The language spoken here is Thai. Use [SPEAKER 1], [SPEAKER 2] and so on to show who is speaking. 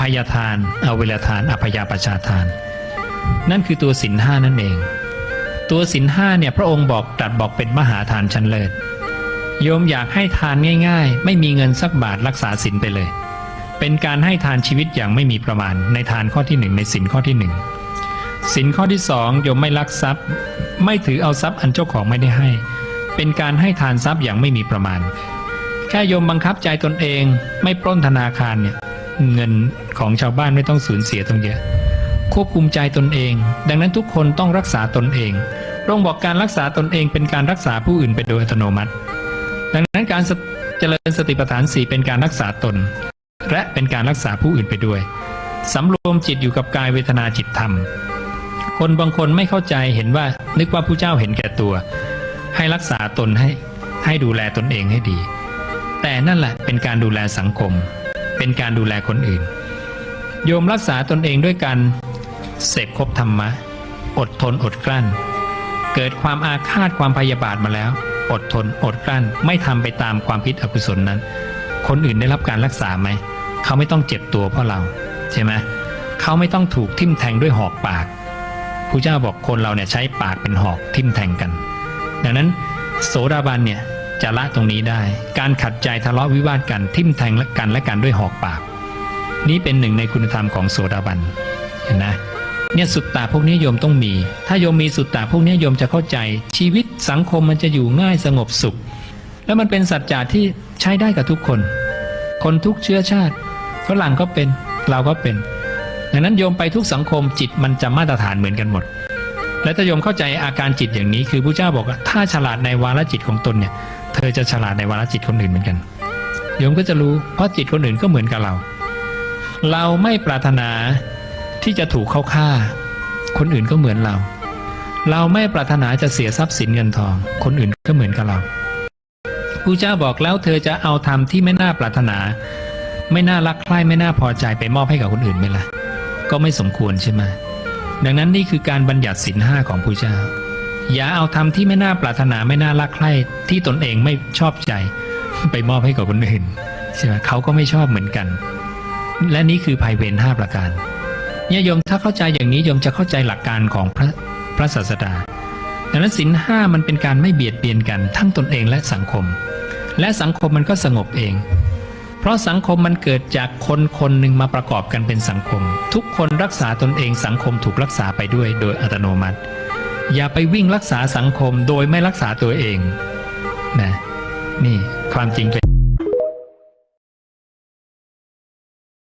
[SPEAKER 1] ภัยทานอเวลทาน อภยาปชาทาน นั่นคือตัวสินห้านั่นเอง ตัวสินห้าเนี่ยพระองค์บอกตรัดบอกเป็นมหาทานชั้นเลิศโยมอยากให้ทานง่าย ๆ ไม่มีเงินสักบาทรักษาสินไปเลย เป็นการให้ทานชีวิตอย่างไม่มีประมาณ ในทานข้อที่หนึ่งในสินข้อที่หนึ่งสินข้อที่สองโยมไม่ลักทรัพย์ ไม่ถือเอาทรัพย์อันเจ้าของไม่ได้ให้ เป็นการให้ทานทรัพย์อย่างไม่มีประมาณ แค่โยมบังคับใจตนเองไม่ปล้นธนาคารเนี่ย เงินของชาวบ้านไม่ต้องสูญเสียตรงเยอะ ควบคุมใจตนเอง ดังนั้นทุกคนต้องรักษาตนเองพระองค์บอกการรักษาตนเองเป็นการรักษาผู้อื่นไปโดยอัตโนมัติ ดังนั้นการเจริญสติปัฏฐานสี่เป็นการรักษาตน และเป็นการรักษาผู้อื่นไปด้วยสำรวมจิตอยู่กับกายเวทนาจิตธรรม คนบางคนไม่เข้าใจเห็นว่านึกว่าผู้เจ้าเห็นแก่ตัว ให้รักษาตนให้ให้ดูแลตนเองให้ดี แต่นั่นแหละเป็นการดูแลสังคม เป็นการดูแลคนอื่น โยมรักษาตนเองด้วยการเสพคบธรรมะ อดทนอดกลั้น เกิดความอาฆาตความพยาบาทมาแล้ว อดทนอดกลั้น ไม่ทำไปตามความพิษอกุศลนั้น คนอื่นได้รับการรักษาไหม เขาไม่ต้องเจ็บตัวเพราะเรา ใช่ไหมเขาไม่ต้องถูกทิ่มแทงด้วยหอกปากพระเจ้าบอกคนเราเนี่ยใช้ปากเป็นหอกทิ่มแทงกัน ดังนั้น โสดาบันเนี่ย จะละตรงนี้ได้ การขัดใจทะเลาะวิวาทกันทิ่มแทงกันและกันด้วยหอกปาก นี้เป็นหนึ่งในคุณธรรมของโสดาบันเห็นนะเนี่ยสุตตาพวกนี้โยมต้องมี ถ้าโยมมีสุตตาพวกนี้โยมจะเข้าใจ ชีวิตสังคมมันจะอยู่ง่ายสงบสุข แล้วมันเป็นสัจจะที่ใช้ได้กับทุกคน คนทุกเชื้อชาติฝรั่งก็เป็นเราก็เป็น ดังนั้นโยมไปทุกสังคมจิตมันจะมาตรฐานเหมือนกันหมด และถ้าโยมเข้าใจอาการจิตอย่างนี้คือพระเจ้าบอกว่าถ้าฉลาดในวาระจิตของตนเนี่ย เธอจะฉลาดในวาระจิตคนอื่นเหมือนกันโยมก็จะรู้เพราะจิตคนอื่นก็เหมือนกับเรา เราไม่ปรารถนาที่จะถูกเขาฆ่า คนอื่นก็เหมือนเรา เราไม่ปรารถนาจะเสียทรัพย์สินเงินทอง คนอื่นก็เหมือนกับเราพระเจ้าบอกแล้วเธอจะเอาธรรมที่ไม่น่าปรารถนา ไม่น่ารักใคร่ไม่น่าพอใจไปมอบให้กับคนอื่นไหมล่ะก็ไม่สมควรใช่ไหมดังนั้นนี่คือการบัญญัติสินห้าของพระเจ้า อย่าเอาธรรมที่ไม่น่าปรารถนาไม่น่ารักใคร่ที่ตนเองไม่ชอบใจ ไปมอบให้กับคนอื่นใช่ไหมเขาก็ไม่ชอบเหมือนกัน และนี่คือภัยเวรห้าประการเนี่ยโยมถ้าเข้าใจอย่างนี้โยมจะเข้าใจหลักการของพระพระศาสดาดังนั้นสินห้ามันเป็นการไม่เบียดเบียนกันทั้งตนเองและสังคม และสังคมมันก็สงบเอง เพราะสังคมมันเกิดจากคนคนหนึ่งมาประกอบกันเป็นสังคม ทุกคนรักษาตนเองสังคมถูกรักษาไปด้วยโดยอัตโนมัติ อย่าไปวิ่งรักษาสังคมโดยไม่รักษาตัวเองนะนี่ความจริงเป็น